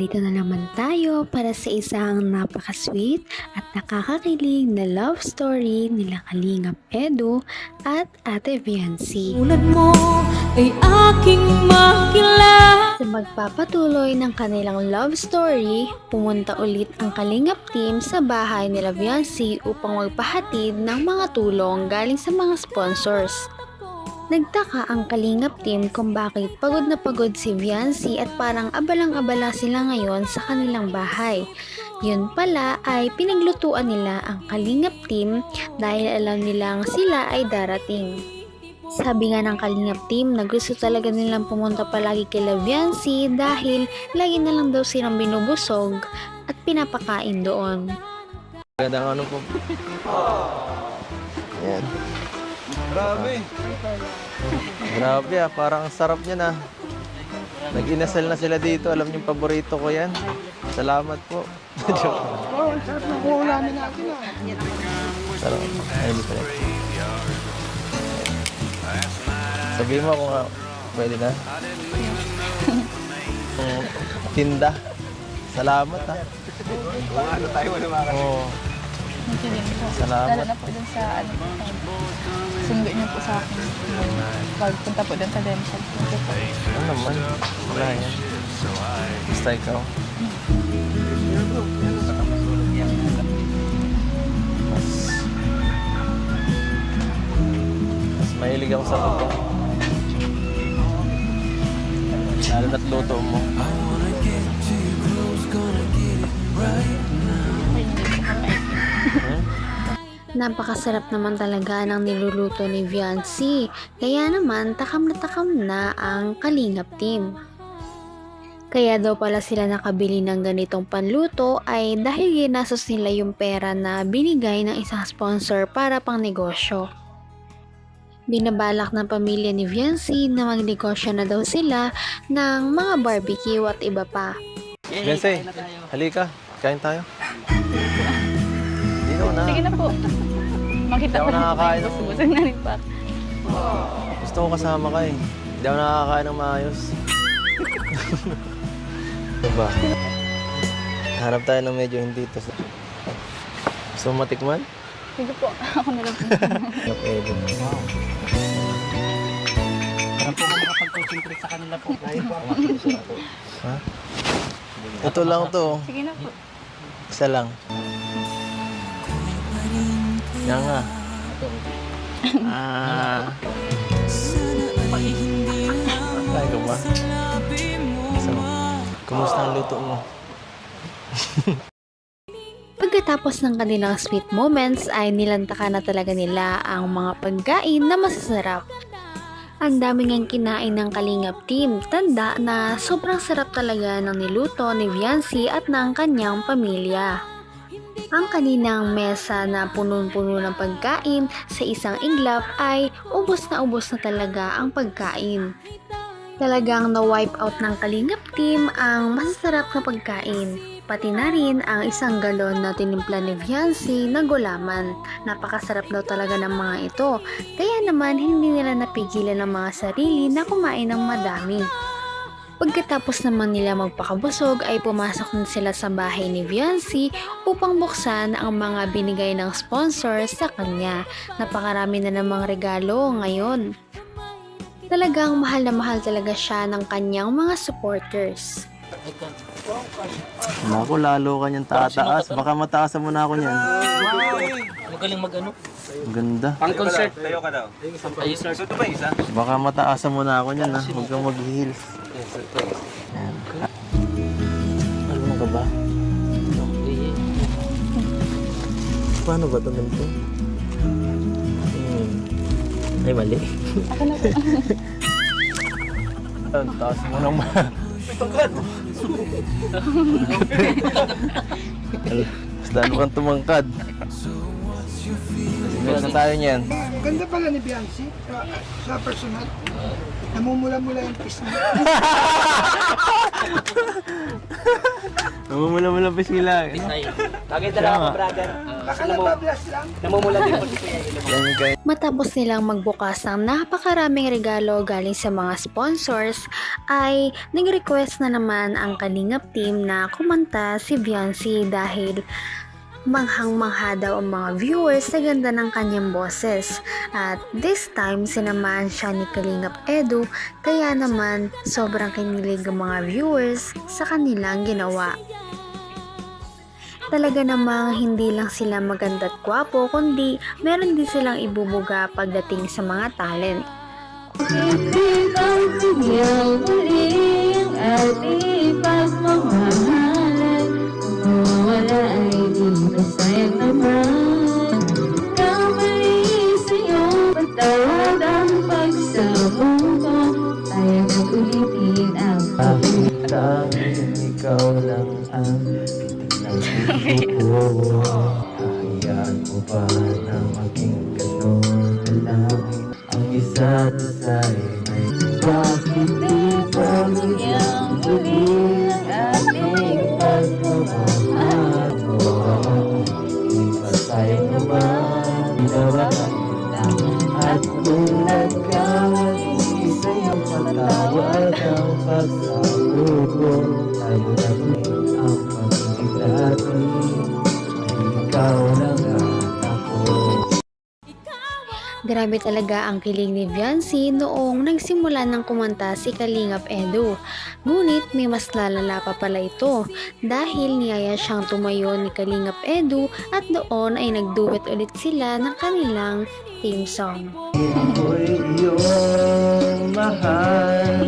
narito na naman tayo para sa isang napaka-sweet at nakakakilig na love story nila Kalingap Edu at Ate Viancy. Tulad mo ay aking makilala Sa magpapatuloy ng kanilang love story, pumunta ulit ang Kalingap team sa bahay nila Viancy upang magpahatid ng mga tulong galing sa mga sponsors. Nagtaka ang Kalingap team kung bakit pagod na pagod si Viancy at parang abalang-abala sila ngayon sa kanilang bahay. Yun pala ay pinaglutuan nila ang Kalingap team dahil alam nilang sila ay darating. Sabi nga ng Kalingap team na gusto talaga nilang pumunta palagi kay Viancy dahil lagi na lang daw silang binubusog at pinapakain doon. Ganda ano po. Yan. Grabe. Grabe ah, parang ang sarap niya na. Nag-inasal na sila dito. Alam niyo yung paborito ko yan. Salamat po. Joke. Oh, sarap ng buho namin natin ah. Sarap. Ayun, pala. Sabihin mo kung ah, pwede na. Tinda. Salamat ah. Ano tayo wala Oo. Lalo Salamat. na po dun sa ano sundo niyo po sa akin. Pagpunta po dun sa dental. Thank you po. Ano naman? Wala yan. Basta ikaw. Mas... Mas mahilig ako sa luto. Lalo na't luto mo. Hmm? Napakasarap naman talaga ng niluluto ni Viancy, kaya naman takam na takam na ang Kalingap team. Kaya daw pala sila nakabili ng ganitong panluto ay dahil ginastos nila yung pera na binigay ng isang sponsor para pang negosyo. Binabalak ng pamilya ni Viancy na magnegosyo na daw sila ng mga barbecue at iba pa. Bensay, halika. Kain tayo. Na. Sige na po. Makita ko na nakakain ng- Busog na rin pa. Gusto ko kasama ka eh. Hindi ako nakakain ng maayos. diba? Hanap tayo ng medyo hindi to. Gusto mo matikman? Sige po. Ako na lang po. Yup, Edo. Parang po makapag-concentrate sa kanila po. Dahil po ako Ha? Ito lang to. Sige na po. Isa lang. Yan nga. Ah. Ay, ko ba? So, kumusta ang luto mo? Pagkatapos ng kanilang sweet moments ay nilantakan na talaga nila ang mga pagkain na masasarap. Ang dami ngang kinain ng Kalingap team, tanda na sobrang sarap talaga ng niluto ni Viancy at ng kanyang pamilya. Ang kaninang mesa na punong-puno ng pagkain sa isang iglap ay ubos na ubos na talaga ang pagkain. Talagang na-wipe out ng Kalingap team ang masasarap na pagkain. Pati na rin ang isang galon na tinimpla ni Viancy na gulaman. Napakasarap daw talaga ng mga ito. Kaya naman hindi nila napigilan ng mga sarili na kumain ng madami. Pagkatapos naman nila magpakabusog ay pumasok na sila sa bahay ni Viancy upang buksan ang mga binigay ng sponsor sa kanya. Napakarami na namang regalo ngayon. Talagang mahal na mahal talaga siya ng kanyang mga supporters. Naku, lalo ka niyang tataas. Baka mataasan mo na ako niyan. Magaling mag-ano? Ang ganda. Pang concert. Tayo ka daw. Ayun, sir. So ito ba isa? Baka mataasan mo na ako niyan ha. Huwag kang mag-heels. Ano ka ba? Paano ba ito ganito? Hmm. Ay, mali. Ang taas mo naman. Basta ano kang tumangkad. Sige na tayo niyan. Ganda pala ni Biancy sa, sa personal. Namumula-mula yung niya. Namumula-mulapis sila. Ay, bagay talaga ka, brother. Baka nabablas lang. Namumula din po si Kuya Matapos nilang magbukas ng napakaraming regalo galing sa mga sponsors, ay nag-request na naman ang Kalingap team na kumanta si Beyonce dahil manghang-mangha daw ang mga viewers sa ganda ng kanyang boses. At this time, sinamaan siya ni Kalingap Edu, kaya naman sobrang kinilig ang mga viewers sa kanilang ginawa. Talaga namang hindi lang sila maganda at gwapo, kundi meron din silang ibubuga pagdating sa mga talent. Muli ang ating pagmamahalan masayang naman Kamali sa'yo, patawad ang pagsabong ko Tayo nag-ulitin ang Tanging ikaw lang ang puso ko Hayaan mo ba na maging ganun na lang Ang isa't Bakit di ba Sigaw muli Ginawakan At kung nagkamali sa'yo Patawad ang pagsagot ko Tayo na Grabe talaga ang kilig ni Viancy noong nagsimula ng kumanta si Kalingap Edu. Ngunit may mas lalala pa pala ito dahil niyaya siyang tumayo ni Kalingap Edu at doon ay nagduet ulit sila ng kanilang theme song. Ako'y iyong mahal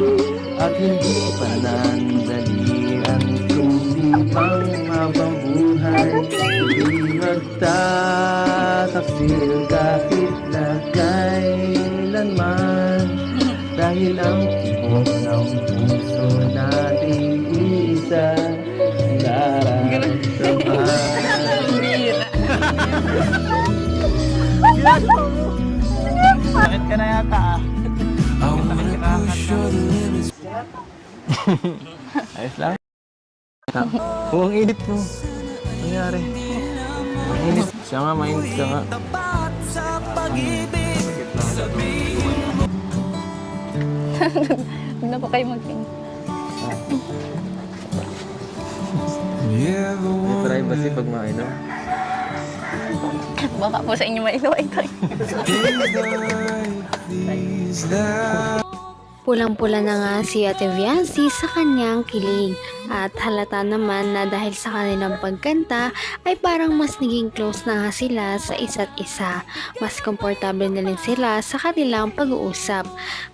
At hindi pa nandalian Kundi pang habang buhay Hindi magtataksil kahit kailanman Dahil ang tibok ng puso natin isa Nararamdaman Bakit ka na yata ah? Ayos lang. Oh, ang init mo. Nangyari? Ang init. Siya nga, mainit ka nga. Huwag na po kayo mag-king. May privacy pag mainom. Baka po sa inyo mainom ay tayo. Pulang-pula na nga si Ate Viancy sa kanyang kilig at halata naman na dahil sa kanilang pagkanta ay parang mas naging close na nga sila sa isa't isa. Mas komportable na rin sila sa kanilang pag-uusap.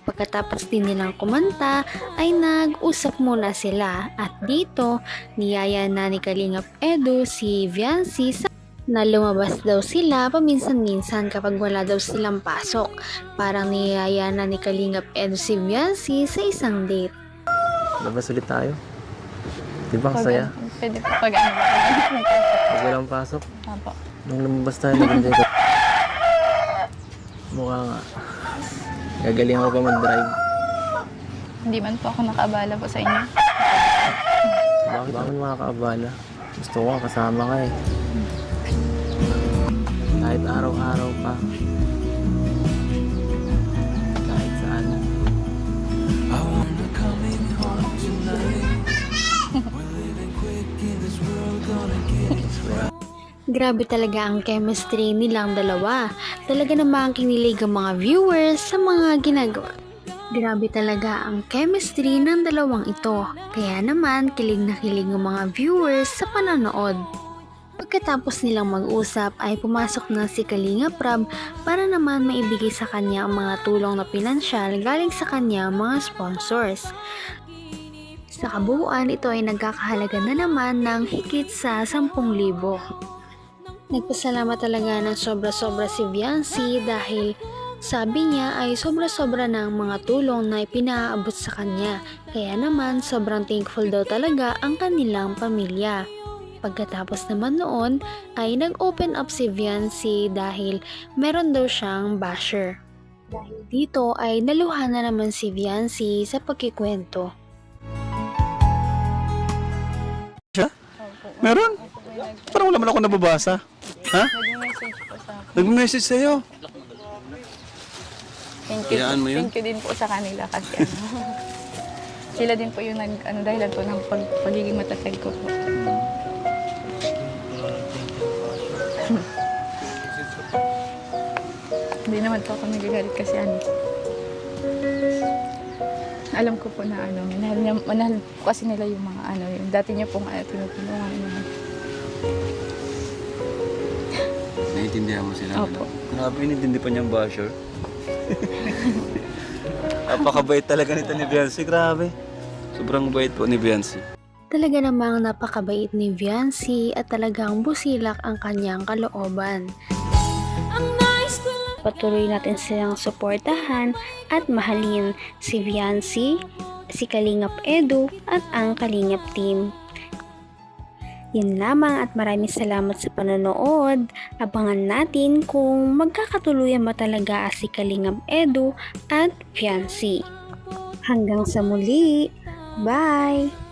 Pagkatapos din nilang kumanta ay nag-usap muna sila at dito niyaya na ni Kalingap Edu si Viancy sa na lumabas daw sila paminsan-minsan kapag wala daw silang pasok. Parang niyaya na ni Kalingap Edu si Viancy sa isang date. Labas ulit tayo. Di ba ang Pag, saya? pwede po pag ano ba? Pag ano, Pag walang pasok. Apo. Nung lumabas tayo, nag-enjoy ka. Mukha nga. Gagalingan ko pa mag-drive. Hindi man po ako nakaabala po sa inyo. Bakit ako makakaabala? Gusto ko kasama ka eh. Kahit araw-araw pa. Kahit saan. Grabe talaga ang chemistry nilang dalawa. Talaga namang kinilig ang mga viewers sa mga ginagawa. Grabe talaga ang chemistry ng dalawang ito. Kaya naman kilig na kilig ang mga viewers sa panonood. Pagkatapos nilang mag-usap ay pumasok na si Kalinga Prab para naman maibigay sa kanya ang mga tulong na pinansyal galing sa kanya mga sponsors. Sa kabuuan, ito ay nagkakahalaga na naman ng higit sa 10,000. Nagpasalamat talaga ng sobra-sobra si Viancy dahil sabi niya ay sobra-sobra ng mga tulong na ipinaabot sa kanya. Kaya naman sobrang thankful daw talaga ang kanilang pamilya. Pagkatapos naman noon ay nag-open up si Viancy dahil meron daw siyang basher. Dahil dito ay naluha na naman si Viancy sa pagkikwento. Meron? Parang wala man ako nababasa. Ha? Nag-message po sa akin. Nag-message sa'yo. Thank you. Hayaan mo yun? Thank you din po sa kanila kasi ano. sila din po yung nag, ano, dahilan po ng pag, pagiging matatag ko po. Naman po ako nagagalit kasi ano. Alam ko po na ano, manahal, niya, manahal po kasi nila yung mga ano, yung dati niya pong uh, tinutulungan. Ano. Naiintindihan mo sila. Opo. Grabe, inintindi pa niyang basher. Napakabait talaga nito ni Beyonce, grabe. Sobrang bait po ni Beyonce. Talaga namang napakabait ni Viancy at talagang busilak ang kanyang kalooban. Patuloy natin silang suportahan at mahalin si Viancy, si Kalingap Edu at ang Kalingap team. Yan lamang at maraming salamat sa panonood. Abangan natin kung magkakatuluyan ba talaga si Kalingap Edu at Viancy. Hanggang sa muli. Bye!